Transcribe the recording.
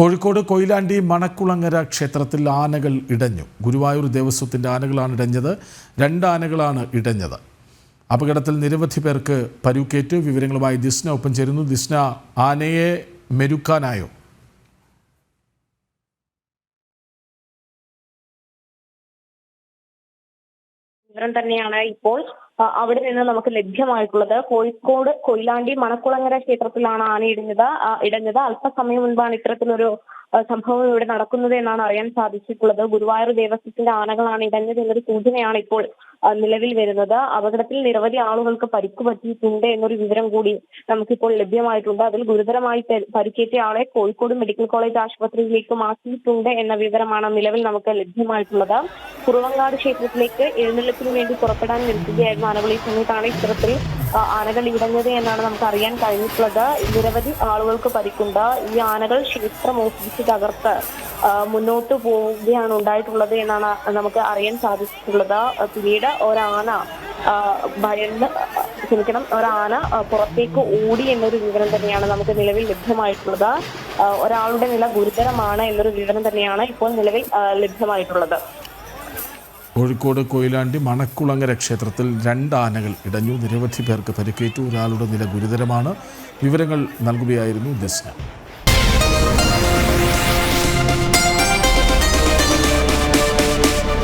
കോഴിക്കോട് കൊയിലാണ്ടി മണക്കുളങ്ങര ക്ഷേത്രത്തിൽ ആനകൾ ഇടഞ്ഞു. ഗുരുവായൂർ ദേവസ്വത്തിന്റെ ആനകളാണ് ഇടഞ്ഞത്. രണ്ട് ആനകളാണ് ഇടഞ്ഞത്. അപകടത്തിൽ നിരവധി പേർക്ക് പരുക്കേറ്റു. വിവരങ്ങളുമായി ദിസ്ന ഒപ്പം ചേരുന്നു. ദിസ്ന ആനയെ മെരുക്കാനായോ? വിവരം തന്നെയാണ് ഇപ്പോൾ അവിടെ നിന്ന് നമുക്ക് ലഭ്യമായിട്ടുള്ളത്. കോഴിക്കോട് കൊയിലാണ്ടി മണക്കുളങ്ങര ക്ഷേത്രത്തിലാണ് ആന ഇടിഞ്ഞത് ഇടഞ്ഞത്. അല്പസമയം മുൻപാണ് ഇത്തരത്തിലൊരു സംഭവം ഇവിടെ നടക്കുന്നത് എന്നാണ് അറിയാൻ സാധിച്ചിട്ടുള്ളത്. ഗുരുവായൂർ ദേവസ്വത്തിന്റെ ആനകളാണ് ഇടഞ്ഞത് എന്നൊരു സൂചനയാണ് ഇപ്പോൾ നിലവിൽ വരുന്നത്. അപകടത്തിൽ നിരവധി ആളുകൾക്ക് പരിക്ക് പറ്റിയിട്ടുണ്ട് എന്നൊരു വിവരം കൂടി നമുക്കിപ്പോൾ ലഭ്യമായിട്ടുണ്ട്. അതിൽ ഗുരുതരമായി പരി- പരിക്കേറ്റ ആളെ കോഴിക്കോട് മെഡിക്കൽ കോളേജ് ആശുപത്രിയിലേക്ക് മാറ്റിയിട്ടുണ്ട് എന്ന വിവരമാണ് നിലവിൽ നമുക്ക് ലഭ്യമായിട്ടുള്ളത്. കുറുവങ്ങാട് ക്ഷേത്രത്തിലേക്ക് എഴുന്നള്ളത്തിന് വേണ്ടി പുറപ്പെടാൻ നിൽക്കുകയായിരുന്നു ഈ സമയത്താണ് ഇത്തരത്തിൽ ആനകൾ ഇടഞ്ഞത് എന്നാണ് നമുക്ക് അറിയാൻ കഴിഞ്ഞിട്ടുള്ളത്. നിരവധി ആളുകൾക്ക് പരിക്കുണ്ട്. ഈ ആനകൾ ക്ഷേത്രം മോഷിച്ച് തകർത്ത് മുന്നോട്ട് പോവുകയാണ് ഉണ്ടായിട്ടുള്ളത് എന്നാണ് നമുക്ക് അറിയാൻ സാധിച്ചിട്ടുള്ളത്. പിന്നീട് ഒരാന ഭയന്ന് ക്ഷമിക്കണം ഒരാന പുറത്തേക്ക് ഓടി എന്നൊരു വിവരം തന്നെയാണ് നമുക്ക് നിലവിൽ ലഭ്യമായിട്ടുള്ളത്. ഒരാളുടെ നില ഗുരുതരമാണ് എന്നൊരു വിവരം തന്നെയാണ് ഇപ്പോൾ നിലവിൽ ലഭ്യമായിട്ടുള്ളത്. കോഴിക്കോട് കൊയിലാണ്ടി മണക്കുളങ്ങര ക്ഷേത്രത്തിൽ രണ്ട് ആനകൾ ഇടഞ്ഞു. നിരവധി പേർക്ക് പരിക്കേറ്റു. ഒരാളുടെ നില ഗുരുതരമാണ്. വിവരങ്ങൾ നൽകുകയായിരുന്നു ദിസ്ന